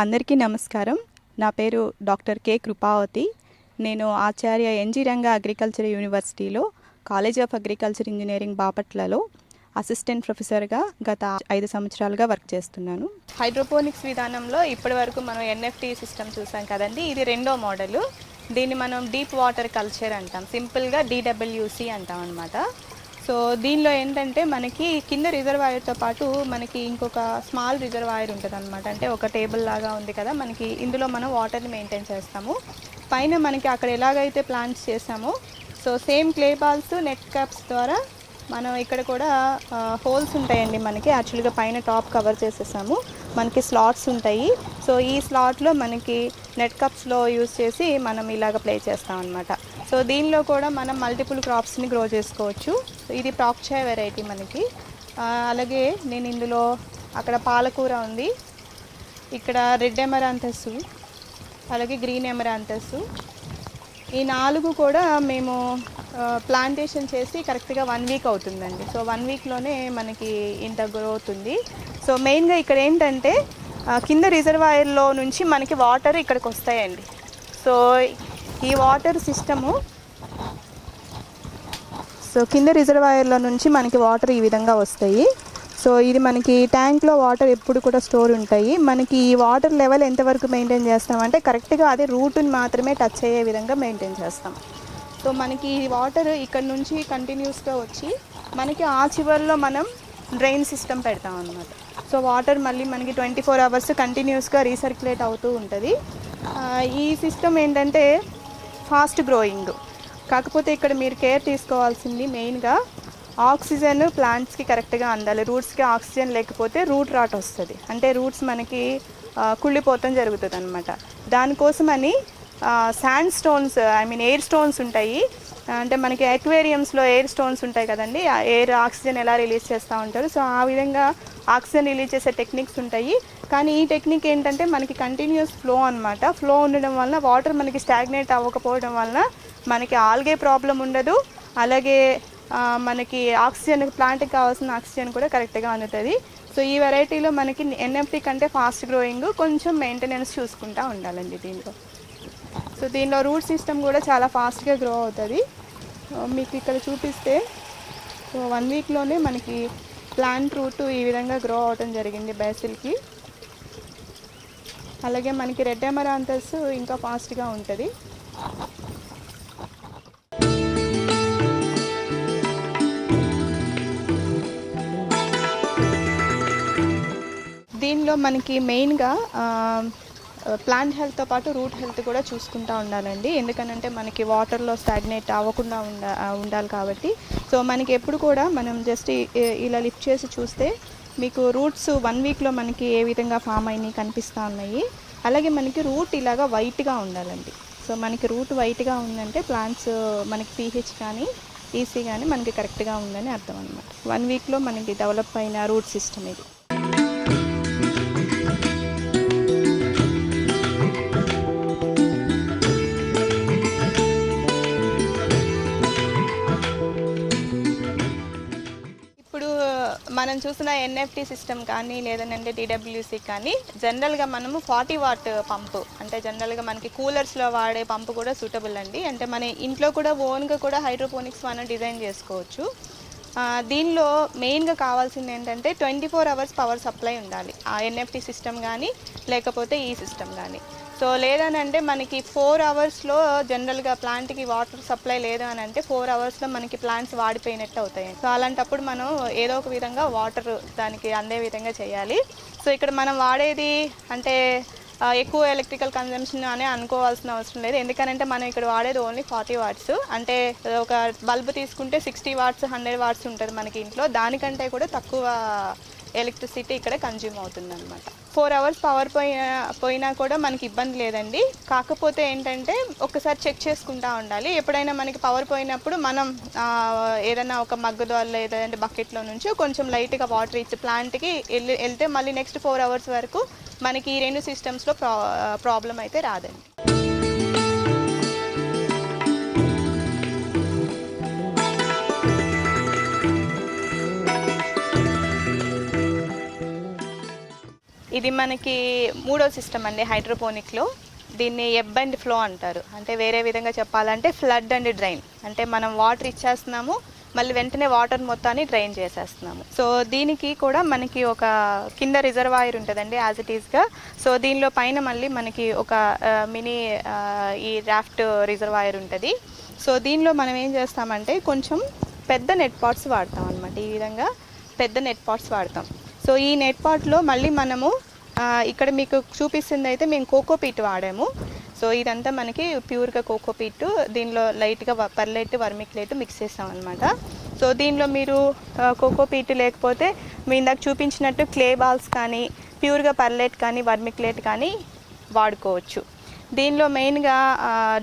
అందరికీ నమస్కారం. నా పేరు డాక్టర్ కె కృపావతి. నేను ఆచార్య ఎన్జి రంగ అగ్రికల్చర్ యూనివర్సిటీలో కాలేజ్ ఆఫ్ అగ్రికల్చర్ ఇంజనీరింగ్ బాపట్లలో అసిస్టెంట్ ప్రొఫెసర్గా గత ఐదు సంవత్సరాలుగా వర్క్ చేస్తున్నాను. హైడ్రోపోనిక్స్ విధానంలో ఇప్పటి వరకు మనం ఎన్ఎఫ్టీ సిస్టమ్ చూసాం కదండి. ఇది రెండో మోడలు. దీన్ని మనం డీప్ వాటర్ కల్చర్ అంటాం. సింపుల్గా డిడబ్ల్యూసి అంటాం అనమాట సో దీనిలో ఏంటంటే మనకి కింద రిజర్వాయర్తో పాటు మనకి ఇంకొక స్మాల్ రిజర్వాయర్ ఉంటుంది అనమాట అంటే ఒక టేబుల్ లాగా ఉంది కదా మనకి ఇందులో మనం వాటర్ని మెయింటైన్ చేస్తాము. పైన మనకి అక్కడ ఎలాగైతే ప్లాంట్స్ చేసామో so same clay balls net caps ద్వారా మనం ఇక్కడ కూడా హోల్స్ ఉంటాయండి మనకి. యాక్చువల్గా పైన టాప్ కవర్ చేసేసాము. మనకి స్లాట్స్ ఉంటాయి. సో ఈ స్లాట్లో మనకి నెట్ కప్స్లో యూస్ చేసి మనం ఇలాగ ప్లే చేస్తాం అనమాట సో దీనిలో కూడా మనం మల్టిపుల్ క్రాప్స్ని గ్రో చేసుకోవచ్చు. ఇది ప్రాక్చాయ్ వెరైటీ మనకి. అలాగే నేను ఇందులో అక్కడ పాలకూర ఉంది. ఇక్కడ రెడ్ ఎమరాంతస్ అలాగే గ్రీన్ ఎమరాంతస్ ఈ నాలుగు కూడా మేము ప్లాంటేషన్ చేసి కరెక్ట్గా వన్ వీక్ అవుతుందండి. సో వన్ వీక్లోనే మనకి ఇంత గ్రో అవుతుంది. సో మెయిన్గా ఇక్కడ ఏంటంటే కింద రిజర్వాయర్లో నుంచి మనకి వాటర్ ఇక్కడికి వస్తాయండి. సో ఈ వాటర్ సిస్టము. సో కింద రిజర్వాయర్లో నుంచి మనకి వాటర్ ఈ విధంగా వస్తాయి. సో ఇది మనకి ట్యాంక్లో వాటర్ ఎప్పుడు కూడా స్టోర్ ఉంటాయి. మనకి ఈ వాటర్ లెవెల్ ఎంతవరకు మెయింటైన్ చేస్తామంటే కరెక్ట్గా అదే రూట్ని మాత్రమే టచ్ అయ్యే విధంగా మెయింటైన్ చేస్తాం. సో మనకి ఈ వాటర్ ఇక్కడ నుంచి కంటిన్యూస్గా వచ్చి మనకి ఆ చివరిలో మనం డ్రైన్ సిస్టమ్ పెడతాం అనమాట సో వాటర్ మళ్ళీ మనకి ట్వంటీ ఫోర్ అవర్స్ కంటిన్యూస్గా రీసర్క్యులేట్ అవుతూ ఉంటుంది. ఈ సిస్టమ్ ఏంటంటే ఫాస్ట్ గ్రోయింగ్. కాకపోతే ఇక్కడ మీరు కేర్ తీసుకోవాల్సింది మెయిన్గా ఆక్సిజన్ ప్లాంట్స్కి కరెక్ట్గా అందాలి. రూట్స్కి ఆక్సిజన్ లేకపోతే రూట్ రాట్ వస్తుంది. అంటే రూట్స్ మనకి కుళ్ళిపోతం జరుగుతుంది అనమాట దానికోసమని sand stones I mean air stones ఉంటాయి. అంటే మనకి అక్వేరియంస్లో ఎయిర్ స్టోన్స్ ఉంటాయి కదండి. ఎయిర్ ఆక్సిజన్ ఎలా రిలీజ్ చేస్తూ ఉంటారు. సో ఆ విధంగా ఆక్సిజన్ రిలీజ్ చేసే టెక్నిక్స్ ఉంటాయి. కానీ ఈ టెక్నిక్ ఏంటంటే మనకి కంటిన్యూస్ ఫ్లో అనమాట ఫ్లో ఉండడం వలన వాటర్ మనకి స్టాగ్నేట్ అవ్వకపోవడం వలన మనకి ఆల్గే ప్రాబ్లం ఉండదు. అలాగే మనకి ఆక్సిజన్ ప్లాంట్కి కావాల్సిన ఆక్సిజన్ కూడా కరెక్ట్గా అందుతుంది. సో ఈ వెరైటీలో మనకి ఎన్ఎఫ్టీ కంటే ఫాస్ట్ గ్రోయింగ్ కొంచెం మెయింటెనెన్స్ చూసుకుంటూ ఉండాలండి దీంట్లో. సో దీనిలో రూట్ సిస్టమ్ కూడా చాలా ఫాస్ట్గా గ్రో అవుతుంది. మీకు ఇక్కడ చూపిస్తే సో వన్ వీక్లోనే మనకి ప్లాంట్ రూట్ ఈ విధంగా గ్రో అవటం జరిగింది బేసిల్కి అలాగే మనకి రెడ్ ఎమరాంతస్ ఇంకా ఫాస్ట్గా ఉంటుంది. దీనిలో మనకి మెయిన్గా ప్లాంట్ హెల్త్తో పాటు రూట్ హెల్త్ కూడా చూసుకుంటూ ఉండాలండి. ఎందుకనంటే మనకి వాటర్లో స్టాగ్నేట్ అవ్వకుండా ఉండ ఉండాలి కాబట్టి. సో మనకి ఎప్పుడు కూడా మనం జస్ట్ ఇలా లిఫ్ట్ చేసి చూస్తే మీకు రూట్స్ వన్ వీక్లో మనకి ఏ విధంగా ఫామ్ అయినాయి కనిపిస్తూ ఉన్నాయి. అలాగే మనకి రూట్ ఇలాగా వైట్గా ఉండాలండి. సో మనకి రూట్ వైట్గా ఉందంటే ప్లాంట్స్ మనకి పీహెచ్ కానీ ఈసీ కానీ మనకి కరెక్ట్గా ఉందని అర్థం అనమాట వన్ వీక్లో మనకి డెవలప్ అయిన రూట్ సిస్టమ్ ఇది. మనం చూసిన ఎన్ఎఫ్టీ సిస్టమ్ కానీ లేదంటే డిడబ్ల్యూసి కానీ జనరల్గా మనము ఫార్టీ వాట్ పంపు అంటే జనరల్గా మనకి కూలర్స్లో వాడే పంపు కూడా సూటబుల్ అండి. అంటే మన ఇంట్లో కూడా ఓన్గా కూడా హైడ్రోపోనిక్స్ మనం డిజైన్ చేసుకోవచ్చు. దీనిలో మెయిన్గా కావాల్సింది ఏంటంటే twenty four hours power supply ఉండాలి. ఆ ఎన్ఎఫ్టీ సిస్టమ్ కానీ లేకపోతే ఈ సిస్టమ్ కానీ. సో లేదనంటే మనకి ఫోర్ అవర్స్లో జనరల్గా ప్లాంట్కి వాటర్ సప్లై లేదు అని అంటే ఫోర్ అవర్స్లో మనకి ప్లాంట్స్ వాడిపోయినట్టు అవుతాయి. సో అలాంటప్పుడు మనం ఏదో ఒక విధంగా వాటర్ దానికి అందే విధంగా చేయాలి. సో ఇక్కడ మనం వాడేది అంటే ఎక్కువ ఎలక్ట్రికల్ కన్జంప్షన్ అని అనుకోవాల్సిన అవసరం లేదు. ఎందుకనంటే మనం ఇక్కడ వాడేది ఓన్లీ ఫార్టీ వాట్స్. అంటే ఒక బల్బ్ తీసుకుంటే సిక్స్టీ వాట్స్ హండ్రెడ్ వాట్స్ ఉంటుంది మనకి ఇంట్లో. దానికంటే కూడా తక్కువ ఎలక్ట్రిసిటీ ఇక్కడ కన్జ్యూమ్ అవుతుంది అనమాట ఫోర్ అవర్స్ పవర్ పోయినా పోయినా కూడా మనకి ఇబ్బంది లేదండి. కాకపోతే ఏంటంటే ఒకసారి చెక్ చేసుకుంటా ఉండాలి. ఎప్పుడైనా మనకి పవర్ పోయినప్పుడు మనం ఏదైనా ఒక మగ్గులో లేదంటే బకెట్లో నుంచి కొంచెం లైట్గా వాటర్ ఇచ్చి ప్లాంట్కి వెళ్ళి వెళ్తే మళ్ళీ నెక్స్ట్ ఫోర్ అవర్స్ వరకు మనకి ఈ రెండు సిస్టమ్స్లో ప్రా ప్రాబ్లం అయితే రాదండి. ఇది మనకి మూడో సిస్టమ్ అండి హైడ్రోపోనిక్లో. దీన్ని ఎబ్ అండ్ ఫ్లో అంటారు. అంటే వేరే విధంగా చెప్పాలంటే ఫ్లడ్ అండ్ డ్రైన్. అంటే మనం వాటర్ ఇచ్చేస్తున్నాము మళ్ళీ వెంటనే వాటర్ మొత్తాన్ని డ్రైన్ చేసేస్తున్నాము. సో దీనికి కూడా మనకి ఒక కింద రిజర్వాయర్ ఉంటుందండి యాజ్ ఇట్ ఈస్గా. సో దీనిలో పైన మళ్ళీ మనకి ఒక మినీ ఈ రాఫ్ట్ రిజర్వాయర్ ఉంటుంది. సో దీనిలో మనం ఏం చేస్తామంటే కొంచెం పెద్ద నెట్ పాట్స్ వాడతాం అనమాట ఈ విధంగా పెద్ద నెట్ పాట్స్ వాడతాం. సో ఈ నెట్ పాట్లో మళ్ళీ మనము ఇక్కడ మీకు చూపిస్తుంది అయితే మేము కోకోపీట్ వాడాము. సో ఇదంతా మనకి ప్యూర్గా కోకోపీట్ దీనిలో లైట్గా పర్లైట్ వర్మిక్లేట్ మిక్స్ చేస్తాం అనమాట సో దీనిలో మీరు కోకోపీట్ లేకపోతే మీ ఇందాక చూపించినట్టు క్లే బాల్స్ కానీ ప్యూర్గా పర్లెట్ కానీ వర్మిక్లేట్ కానీ వాడుకోవచ్చు. దీనిలో మెయిన్గా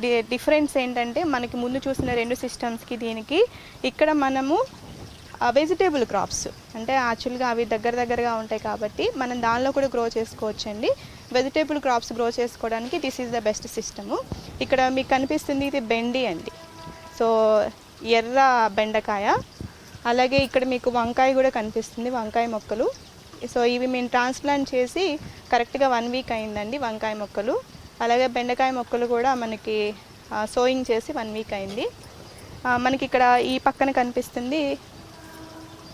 డి డిఫరెన్స్ ఏంటంటే మనకి ముందు చూసిన రెండు సిస్టమ్స్కి దీనికి ఇక్కడ మనము వెజిటేబుల్ క్రాప్స్ అంటే యాక్చువల్గా అవి దగ్గర దగ్గరగా ఉంటాయి కాబట్టి మనం దానిలో కూడా గ్రో చేసుకోవచ్చండి. వెజిటేబుల్ క్రాప్స్ గ్రో చేసుకోవడానికి this is the best system ఇక్కడ మీకు కనిపిస్తుంది ఇది బెండి అండి. సో ఎర్ర బెండకాయ. అలాగే ఇక్కడ మీకు వంకాయ కూడా కనిపిస్తుంది వంకాయ మొక్కలు. సో ఇవి మేము ట్రాన్స్ప్లాంట్ చేసి కరెక్ట్గా వన్ వీక్ అయిందండి వంకాయ మొక్కలు. అలాగే బెండకాయ మొక్కలు కూడా మనకి సోయింగ్ చేసి వన్ వీక్ అయింది. మనకి ఇక్కడ ఈ పక్కన కనిపిస్తుంది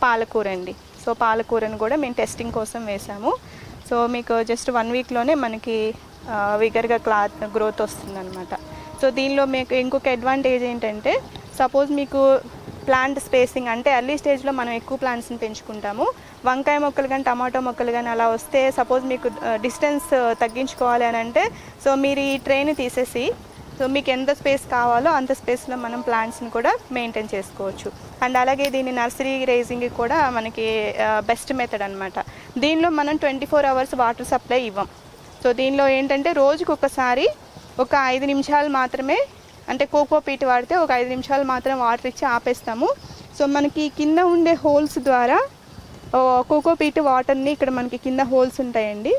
పాలకూర అండి సో పాలకూరను కూడా మేము టెస్టింగ్ కోసం వేసాము. సో మీకు జస్ట్ వన్ వీక్లోనే మనకి విగర్గా క్లాత్ గ్రోత్ వస్తుందన్నమాట. సో దీనిలో మీకు ఇంకొక అడ్వాంటేజ్ ఏంటంటే సపోజ్ మీకు ప్లాంట్ స్పేసింగ్ అంటే ఎర్లీ స్టేజ్లో మనం ఎక్కువ ప్లాంట్స్ని పెంచుకుంటాము. వంకాయ మొక్కలు కానీ టమాటో మొక్కలు కానీ అలా వస్తే సపోజ్ మీకు డిస్టెన్స్ తగ్గించుకోవాలి అని అంటే సో మీరు ఈ ట్రైన్ తీసేసి సో మీకు ఎంత స్పేస్ కావాలో అంత స్పేస్లో మనం ప్లాంట్స్ని కూడా మెయింటైన్ చేసుకోవచ్చు. అండ్ అలాగే దీన్ని నర్సరీ రేజింగ్ కూడా మనకి బెస్ట్ మెథడ్ అనమాట దీనిలో మనం twenty four hours water supply ఇవ్వం. సో దీనిలో ఏంటంటే రోజుకు ఒకసారి ఒక ఐదు నిమిషాలు మాత్రమే అంటే కోకో పీట్ వాడితే ఒక ఐదు నిమిషాలు మాత్రం వాటర్ ఇచ్చి ఆపేస్తాము. సో మనకి కింద ఉండే హోల్స్ ద్వారా కోకో పీట్ వాటర్ని ఇక్కడ మనకి కింద హోల్స్ ఉంటాయండి.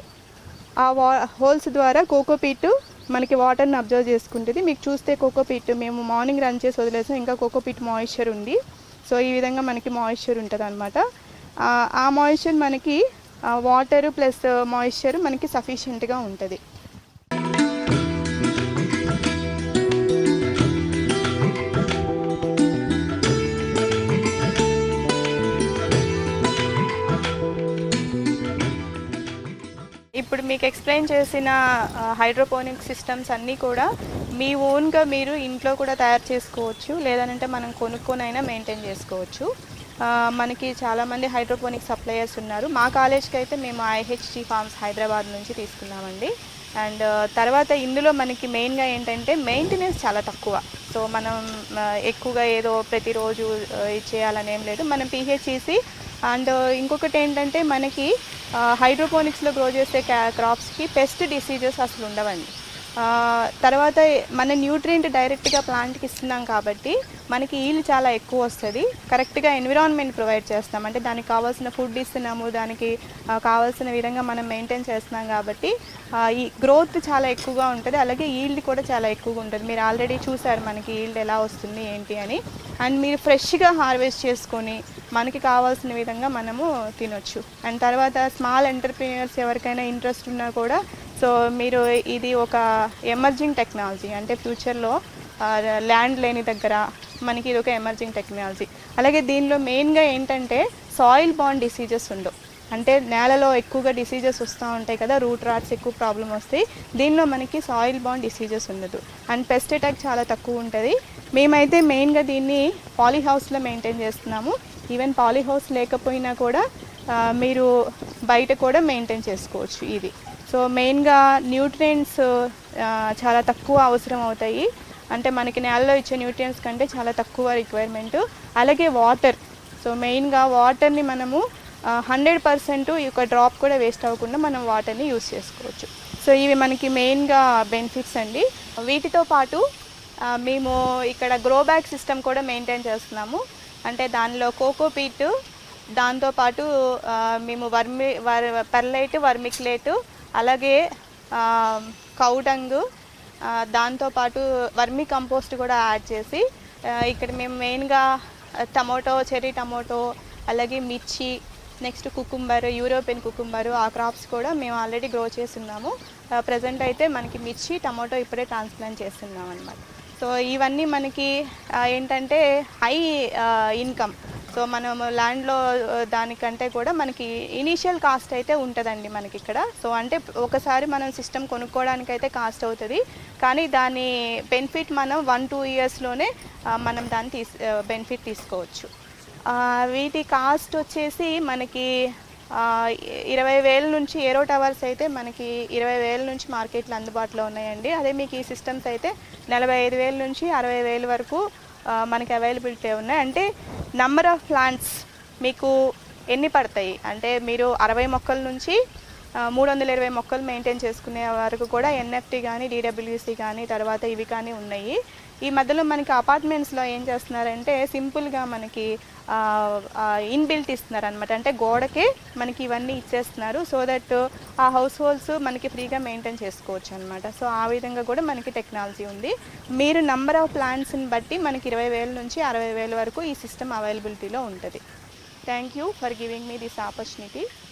ఆ వా హోల్స్ ద్వారా కోకోపీట్ మనకి వాటర్ని అబ్జర్వ్ చేసుకుంటుంది. మీకు చూస్తే కోకోపీట్ మేము మార్నింగ్ రన్ చేసి వదిలేసాం. ఇంకా కోకోపీట్ మాయిశ్చర్ ఉంది. సో ఈ విధంగా మనకి మాయిశ్చర్ ఉంటుంది అనమాట ఆ మాయిశ్చర్ మనకి వాటర్ ప్లస్ మాయిశ్చర్ మనకి సఫిషియెంట్గా ఉంటుంది. ఇప్పుడు మీకు ఎక్స్ప్లెయిన్ చేసిన హైడ్రోపోనిక్ సిస్టమ్స్ అన్నీ కూడా మీ ఓన్గా మీరు ఇంట్లో కూడా తయారు చేసుకోవచ్చు. లేదంటే మనం కొనుక్కొనైనా మెయింటైన్ చేసుకోవచ్చు. మనకి చాలామంది హైడ్రోపోనిక్ సప్లయర్స్ ఉన్నారు. మా కాలేజ్కి అయితే మేము ఐహెచ్జీ ఫార్మ్స్ హైదరాబాద్ నుంచి తీసుకున్నామండి. అండ్ తర్వాత ఇందులో మనకి మెయిన్గా ఏంటంటే మెయింటెనెన్స్ చాలా తక్కువ. సో మనం ఎక్కువగా ఏదో ప్రతిరోజు ఇది చేయాలని ఏం లేదు. మనం పిహెచ్ఈసి అండ్ ఇంకొకటి ఏంటంటే మనకి హైడ్రోపోనిక్స్లో గ్రో చేసే క్రాప్స్కి పెస్ట్ డిసీజెస్ అసలు ఉండవండి. తర్వాత మన న్యూట్రియంట్ డైరెక్ట్గా ప్లాంట్కి ఇస్తున్నాం కాబట్టి మనకి ఈల్డ్ చాలా ఎక్కువ వస్తుంది. కరెక్ట్గా ఎన్విరాన్మెంట్ ప్రొవైడ్ చేస్తాం. అంటే దానికి కావాల్సిన ఫుడ్ ఇస్తున్నాము దానికి కావాల్సిన విధంగా మనం మెయింటైన్ చేస్తున్నాం కాబట్టి ఈ గ్రోత్ చాలా ఎక్కువగా ఉంటుంది. అలాగే ఈల్డ్ కూడా చాలా ఎక్కువగా ఉంటుంది. మీరు ఆల్రెడీ చూసారు మనకి ఈల్డ్ ఎలా వస్తుంది ఏంటి అని. అండ్ మీరు ఫ్రెష్గా హార్వెస్ట్ చేసుకొని మనకి కావాల్సిన విధంగా మనము తినొచ్చు. అండ్ తర్వాత స్మాల్ ఎంటర్ప్రీనియర్స్ ఎవరికైనా ఇంట్రెస్ట్ ఉన్నా కూడా సో మీరు ఇది ఒక ఎమర్జింగ్ టెక్నాలజీ అంటే ఫ్యూచర్లో ల్యాండ్ లేని దగ్గర మనకి ఇది ఒక ఎమర్జింగ్ టెక్నాలజీ అలాగే దీనిలో మెయిన్గా ఏంటంటే సాయిల్ బాండ్ డిసీజెస్ ఉండవు. అంటే నేలలో ఎక్కువగా డిసీజెస్ వస్తూ ఉంటాయి కదా రూట్ రాట్స్ ఎక్కువ ప్రాబ్లం వస్తాయి. దీనిలో మనకి సాయిల్ బాండ్ డిసీజెస్ ఉండదు. అండ్ పెస్ట్ అటాక్ చాలా తక్కువ ఉంటుంది. మేమైతే మెయిన్గా దీన్ని పాలీ హౌస్లో మెయింటైన్ చేస్తున్నాము. ఈవెన్ పాలీ హౌస్ లేకపోయినా కూడా మీరు బయట కూడా మెయింటైన్ చేసుకోవచ్చు ఇది. సో మెయిన్గా న్యూట్రియంట్స్ చాలా తక్కువ అవసరం అవుతాయి. అంటే మనకి నేలలో ఇచ్చే న్యూట్రియంట్స్ కంటే చాలా తక్కువ రిక్వైర్మెంట్ అలాగే వాటర్ సో మెయిన్గా వాటర్ని మనము హండ్రెడ్ పర్సెంట్ ఈ యొక్క డ్రాప్ కూడా వేస్ట్ అవ్వకుండా మనం వాటర్ని యూస్ చేసుకోవచ్చు. సో ఇవి మనకి మెయిన్గా బెనిఫిట్స్ అండి. వీటితో పాటు మేము ఇక్కడ గ్రో బ్యాగ్ సిస్టమ్ కూడా మెయింటైన్ చేస్తున్నాము. అంటే దానిలో కోకోపీట్ దాంతోపాటు మేము వర్మి వర్ పెర్లైట్ వర్మిక్లేట్ అలాగే కౌడంగు దాంతోపాటు వర్మి కంపోస్ట్ కూడా యాడ్ చేసి ఇక్కడ మేము మెయిన్గా టమోటో చెర్రీ టమోటో అలాగే మిర్చి నెక్స్ట్ కుకుంబర్ యూరోపియన్ కుకుంబర్ ఆ క్రాప్స్ కూడా మేము ఆల్రెడీ గ్రో చేస్తున్నాము. ప్రజెంట్ అయితే మనకి మిర్చి టమోటో ఇప్పుడే ట్రాన్స్ప్లాంట్ చేస్తున్నాం అనమాట సో ఇవన్నీ మనకి ఏంటంటే హై ఇన్కమ్. సో మనం ల్యాండ్లో దానికంటే కూడా మనకి ఇనీషియల్ కాస్ట్ అయితే ఉంటుందండి మనకి ఇక్కడ సో అంటే ఒకసారి మనం సిస్టమ్ కొనుక్కోవడానికి అయితే కాస్ట్ అవుతుంది. కానీ దాని బెనిఫిట్ మనం వన్ టూ ఇయర్స్లోనే మనం దాన్ని తీసు బెనిఫిట్ తీసుకోవచ్చు. వీటి కాస్ట్ వచ్చేసి మనకి ఇరవై వేల నుంచి ఏరో టవర్స్ అయితే మనకి ఇరవై వేల నుంచి మార్కెట్లో అందుబాటులో ఉన్నాయండి. అదే మీకు ఈ సిస్టమ్స్ అయితే నలభై ఐదు వేల నుంచి అరవై వేల వరకు మనకి అవైలబిలిటీ ఉన్నాయి. అంటే నంబర్ ఆఫ్ ప్లాంట్స్ మీకు ఎన్ని పడతాయి? అంటే మీరు అరవై మొక్కల నుంచి మూడు వందల ఇరవై మొక్కలు మెయింటైన్ చేసుకునే వరకు కూడా ఎన్ఎఫ్టీ కానీ డీడబ్ల్యూసీ కానీ తర్వాత ఇవి కానీ ఉన్నాయి. ఈ మధ్యలో మనకి అపార్ట్మెంట్స్లో ఏం చేస్తున్నారంటే సింపుల్గా మనకి ఇన్బిల్ట్ ఇస్తున్నారు అనమాట అంటే గోడకే మనకి ఇవన్నీ ఇచ్చేస్తున్నారు. సో దట్ ఆ హౌస్ హోల్డ్స్ మనకి ఫ్రీగా మెయింటైన్ చేసుకోవచ్చు అనమాట సో ఆ విధంగా కూడా మనకి టెక్నాలజీ ఉంది. మీరు నంబర్ ఆఫ్ ప్లాంట్స్ని బట్టి మనకి ఇరవై వేల నుంచి అరవై వేల వరకు ఈ సిస్టమ్ అవైలబిలిటీలో ఉంటుంది. Thank you for giving me this opportunity.